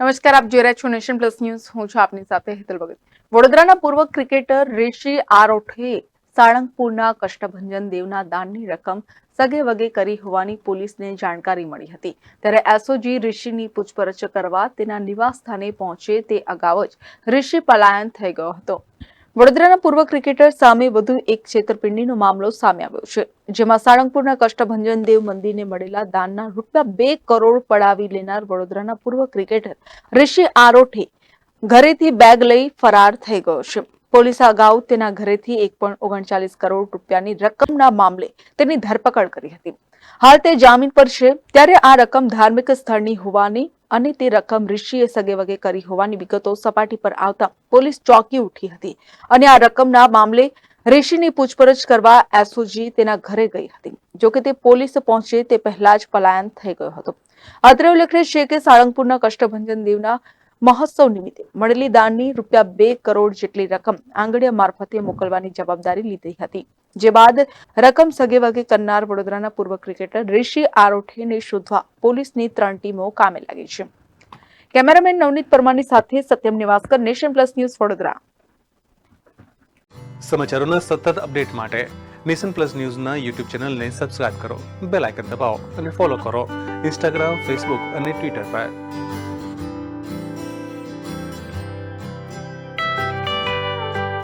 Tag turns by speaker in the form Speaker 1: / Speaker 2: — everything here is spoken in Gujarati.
Speaker 1: નમસ્કાર, આપ જોઈ રહ્યા છો નેશન પ્લસ ન્યૂઝ. હું છું આપની સાથે હેતલ ભગત. વડોદરાના પૂર્વ ક્રિકેટર ઋષિ આરોઠે સાળંગપુરના કષ્ટભંજન દેવના દાનની રકમ સગે વગે કરી હોવાની પોલીસને જાણકારી મળી હતી. ત્યારે એસઓજી ઋષિની પૂછપરછ કરવા તેના નિવાસ સ્થાને પહોંચે તે અગાઉ જ ઋષિ પલાયન થઈ ગયો હતો. વડોદરાના પૂર્વ ક્રિકેટર સામે વધુ એક છેતરપિંડીનો મામલો સામે આવ્યો છે, જેમાં સાળંગપુરના કષ્ટભંજન દેવ મંદિરને મળેલા દાનના રૂપિયા બે કરોડ પડાવી લેનાર વડોદરાના પૂર્વ ક્રિકેટર ઋષિ આરોઠે ઘરેથી બેગ લઈ ફરાર થઈ ગયો છે. પોલીસ અગાઉ તેના ઘરેથી એક પણ ઓગણચાલીસ કરોડ રૂપિયાની રકમના મામલે તેની ધરપકડ કરી હતી. હાલ તે જામીન પર છે. ત્યારે આ રકમ ધાર્મિક સ્થળની હોવાની અને તે રકમ ઋષિએ સગેવગે કરી હોવાની વિગતો સપાટી પર આવતા પોલીસ ચોકી ઉઠી હતી અને આ રકમના મામલે ઋષિની પૂછપરછ કરવા એસઓજી તેના ઘરે ગઈ હતી. જોકે તે પોલીસ પહોંચે તે પહેલા જ પલાયન થઈ ગયો હતો. અત્રે ઉલ્લેખનીય છે કે સાળંગપુરના કષ્ટભંજન દેવના મહોત્સવ નિમિત્તે મળેલી દાનની રૂપિયા બે કરોડ જેટલી રકમ આંગળીયા મારફતે મોકલવાની જવાબદારી લીધી હતી. જે બાદ રકમ સગે વગે કરનાર વડોદરાના પૂર્વ ક્રિકેટર ઋષિ આરોઠેને શોધવા પોલીસની ત્રણ ટીમો કામે લાગી છે. કેમેરામેન નવનીત પરમારની સાથે Satyam Nivaskar, nation plus news Vadodara.
Speaker 2: સમાચારોના સતત અપડેટ માટે નેશન પ્લસ ન્યૂઝના યુટ્યુબ ચેનલને સબસ્ક્રાઇબ કરો, બેલ આઇકન દબાવો અને ફોલો કરો. ઇન્સ્ટાગ્રામ, ફેસબુક અને ટ્વિટર પર.